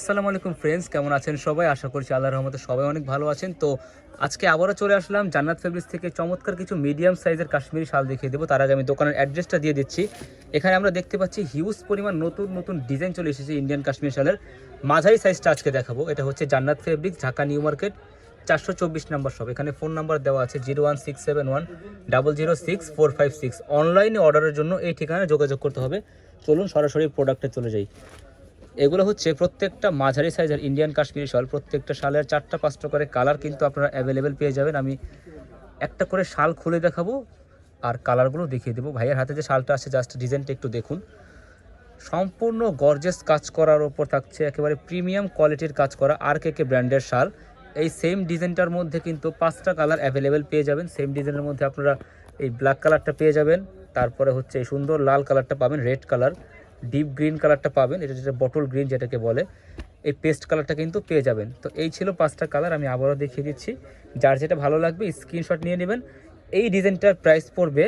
আসসালামু আলাইকুম ফ্রেন্ডস কেমন আছেন সবাই? আশা করছি আল্লাহ রহমতে সবাই অনেক ভালো আছেন। তো আজকে আবারও চলে আসলাম জান্নাত ফেব্রিক্স থেকে চমৎকার কিছু মিডিয়াম সাইজের কাশ্মীরি শাল দেখিয়ে দেবো। তার আগে আমি দোকানের অ্যাড্রেসটা দিয়ে দিচ্ছি। এখানে আমরা দেখতে পাচ্ছি হিউজ পরিমাণ নতুন নতুন ডিজাইন চলে এসেছে ইন্ডিয়ান কাশ্মীর শালের। মাঝারি সাইজটা আজকে দেখাবো। এটা হচ্ছে জান্নাত ফেব্রিক্স ঢাকা নিউ মার্কেট, চারশো চব্বিশ নাম্বার সব এখানে ফোন নাম্বার দেওয়া আছে zero one six seven one double zero six four five six অনলাইনে অর্ডারের জন্য এই ঠিকানায় যোগাযোগ করতে হবে। চলুন সরাসরি প্রোডাক্টে চলে যাই। এগুলো হচ্ছে প্রত্যেকটা মাঝারি সাইজের ইন্ডিয়ান কাশ্মীরি শাল, প্রত্যেকটা শালের চারটা পাঁচটা করে কালার কিন্তু আপনারা অ্যাভেলেবেল পেয়ে যাবেন। আমি একটা করে শাল খুলে দেখাবো আর কালারগুলো দেখিয়ে দেবো। ভাইয়ের হাতে যে শালটা আছে জাস্ট ডিজাইনটা একটু দেখুন। সম্পূর্ণ গর্জেস কাজ করার ওপর থাকছে একেবারে প্রিমিয়াম কোয়ালিটির কাজ করা আর কে কে ব্র্যান্ডের শাল। এই সেম ডিজাইনটার মধ্যে কিন্তু পাঁচটা কালার অ্যাভেলেবেল পেয়ে যাবেন। সেম ডিজাইনের মধ্যে আপনারা এই ব্ল্যাক কালারটা পেয়ে যাবেন। তারপরে হচ্ছে এই সুন্দর লাল কালারটা পাবেন রেড কালার ডিপ গ্রিন কালারটা পাবেন। এটা যেটা বটল গ্রিন যেটাকে বলে, এই পেস্ট কালারটা কিন্তু পেয়ে যাবেন। তো এই ছিল পাঁচটা কালার আমি আবারও দেখিয়ে দিচ্ছি। যার যেটা ভালো লাগবে স্ক্রিনশট নিয়ে নেবেন। এই ডিজাইনটার প্রাইস পড়বে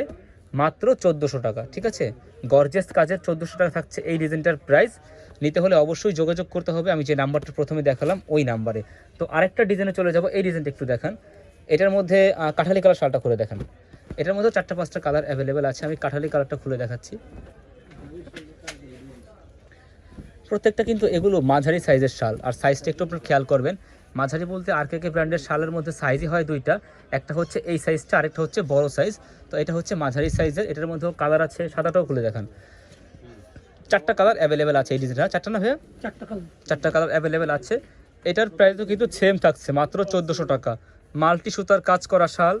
মাত্র চোদ্দোশো টাকা, ঠিক আছে? গর্জেস কাজের চোদ্দোশো টাকা থাকছে এই ডিজাইনটার প্রাইস নিতে হলে অবশ্যই যোগাযোগ করতে হবে। আমি যে নাম্বারটা প্রথমে দেখালাম, ওই নাম্বারে তো আরেকটা ডিজাইনে চলে যাব। এই ডিজাইনটা একটু দেখান। এটার মধ্যে কাঠালি কালার শালটা খুলে দেখান। এটার মধ্যে চারটা পাঁচটা কালার অ্যাভেলেবেল আছে। আমি কাঠালি কালারটা খুলে দেখাচ্ছি। প্রত্যেকটা কিন্তু এগুলো মাঝারি সাইজের শাল। আর সাইজটা একটু আপনার খেয়াল করবেন। মাঝারি বলতে আর কে কে ব্র্যান্ডের শালের মধ্যে সাইজই হয় দুইটা। একটা হচ্ছে এই সাইজটা আরেকটা হচ্ছে বড় সাইজ তো এটা হচ্ছে মাঝারি সাইজের এটার মধ্যেও কালার আছে সাদাটাও খুলে দেখান। চারটা কালার অ্যাভেলেবেল আছে এই ডিজাইনটা চারটা না ভাইয়া? চারটা কালার চারটা কালার অ্যাভেলেবেল আছে। এটার প্রাইসও কিন্তু সেম থাকছে মাত্র চোদ্দোশো টাকা। মাল্টি সুতার কাজ করা শাল।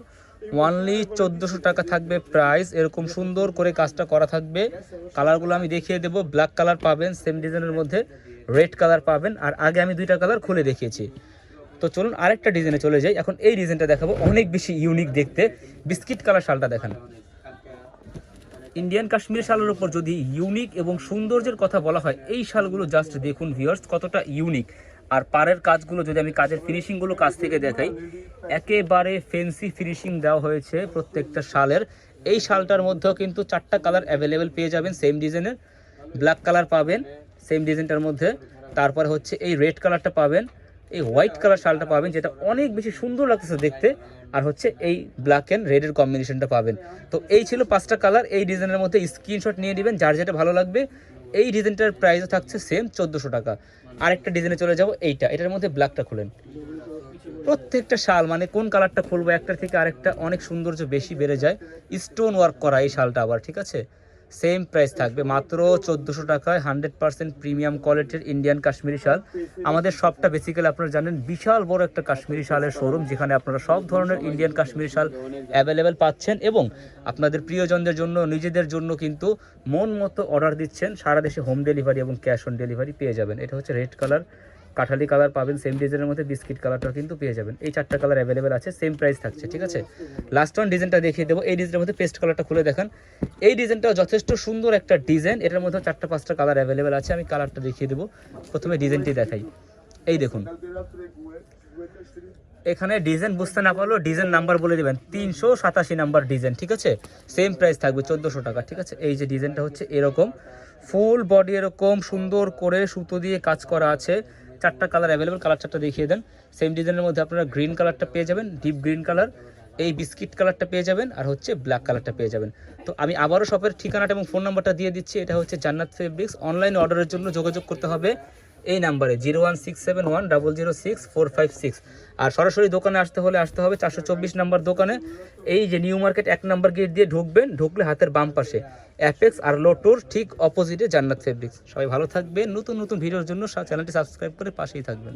ওয়ানলি চোদ্দোশো টাকা থাকবে প্রাইস এরকম সুন্দর করে কাজটা করা থাকবে। কালারগুলো আমি দেখিয়ে দেবো ব্ল্যাক কালার পাবেন সেম ডিজাইনের মধ্যে রেড কালার পাবেন, আর আগে আমি দুইটা কালার খুলে দেখিয়েছি। তো চলুন আরেকটা ডিজাইনে চলে যাই। এখন এই ডিজাইনটা দেখাবো অনেক বেশি ইউনিক দেখতে। বিস্কিট কালার শালটা দেখান। ইন্ডিয়ান কাশ্মীর শালের উপর যদি ইউনিক এবং সৌন্দর্যের কথা বলা হয়, এই শালগুলো জাস্ট দেখুন ভিউয়ার্স কতটা ইউনিক আর পাড়ের কাজগুলো যদি আমি কাজের ফিনিশিংগুলো কাছ থেকে দেখাই, একেবারে ফেন্সি ফিনিশিং দেওয়া হয়েছে প্রত্যেকটা শালের। এই শালটার মধ্যেও কিন্তু চারটা কালার অ্যাভেলেবেল পেয়ে যাবেন সেম ডিজাইনের ব্ল্যাক কালার পাবেন সেম ডিজাইনটার মধ্যে। তারপরে হচ্ছে এই রেড কালারটা পাবেন, এই হোয়াইট কালার শালটা পাবেন, যেটা অনেক বেশি সুন্দর লাগতেছে দেখতে। আর হচ্ছে এই ব্ল্যাক অ্যান্ড রেডের কম্বিনেশনটা পাবেন। তো এই ছিল পাঁচটা কালার এই ডিজাইনের মধ্যে স্ক্রিনশট নিয়ে নেবেন, যার যেটা ভালো লাগবে এই ডিজাইনটার প্রাইসও থাকছে সেম চোদ্দোশো টাকা। আরেকটা ডিজাইনে চলে যাব এইটা। এটার মধ্যে ব্ল্যাকটা খুলেন। প্রত্যেকটা শাল মানে কোন কালারটা খুলবো, একটার থেকে আরেকটা অনেক সৌন্দর্য বেশি বেড়ে যায়। স্টোন ওয়ার্ক করা এই শালটা আবার, ঠিক আছে? সেম প্রাইস থাকবে। মাত্র চোদ্দোশো টাকায় হান্ড্রেড পার্সেন্ট প্রিমিয়াম কোয়ালিটির ইন্ডিয়ান কাশ্মীরি শাল। আমাদের সবটা বেসিক্যালি আপনারা জানেন, বিশাল বড় একটা কাশ্মীরি শালের শোরুম যেখানে আপনারা সব ধরনের ইন্ডিয়ান কাশ্মীরি শাল অ্যাভেলেবেল পাচ্ছেন এবং আপনাদের প্রিয়জনদের জন্য, নিজেদের জন্য কিন্তু মন মতো অর্ডার দিচ্ছেন। সারা দেশে হোম ডেলিভারি এবং ক্যাশ অন ডেলিভারি পেয়ে যাবেন। এটা হচ্ছে রেড কালার কাঠালি কালার পাবেন সেম ডিজাইনের মধ্যে বিস্কিট কালারটাও কিন্তু পেয়ে যাবেন। এই চারটা কালার অ্যাভেলেবেল আছে সেম প্রাইস থাকছে, ঠিক আছে? লাস্ট ওয়ান ডিজাইনটা দেখিয়ে দেবো। এই ডিজাইনের মধ্যে পেস্ট কালারটা খুলে দেখান। এই ডিজাইনটাও যথেষ্ট সুন্দর একটা ডিজাইন এটার মধ্যে চারটা, পাঁচটা কালার অ্যাভেলেবেল আছে, আমি কালারটা দেখিয়ে দেবো। প্রথমে ডিজাইনটি দেখাই। এই দেখুন। এখানে ডিজাইন বুঝতে না পারলেও ডিজাইন নাম্বার বলে দেবেন। তিনশো সাতাশি নাম্বার ডিজাইন ঠিক আছে? সেম প্রাইস থাকবে চোদ্দোশো টাকা, ঠিক আছে? এই যে ডিজাইনটা হচ্ছে এরকম। ফুল বডি এরকম, সুন্দর করে সুতো দিয়ে কাজ করা আছে। চারটা কালার অ্যাভেলেবেল কালার চারটা দেখিয়ে দেন। সেম ডিজাইনের মধ্যে আপনারা গ্রিন কালারটা পেয়ে যাবেন ডিপ গ্রিন কালার এই বিস্কিট কালারটা পেয়ে যাবেন আর হচ্ছে ব্ল্যাক কালারটা পেয়ে যাবেন। তো আমি আবারও শপের ঠিকানাটা এবং ফোন নাম্বারটা দিয়ে দিচ্ছি। এটা হচ্ছে জান্নাত ফেব্রিক্স অনলাইন অর্ডারের জন্য যোগাযোগ করতে হবে। এই নাম্বারে zero one six seven one double zero six four five six. আর সরাসরি দোকানে আসতে হলে আসতে হবে চারশো চব্বিশ নাম্বার দোকানে। এই যে নিউ মার্কেট এক নাম্বার গেট দিয়ে ঢুকবেন, ঢুকলে হাতের বাম পাশে অ্যাপেক্স আর লোটোর ঠিক অপোজিটে জান্নাত ফেব্রিক্স সবাই ভালো থাকবেন, নতুন নতুন ভিডিওর জন্য চ্যানেলটি সাবস্ক্রাইব করে পাশেই থাকবেন।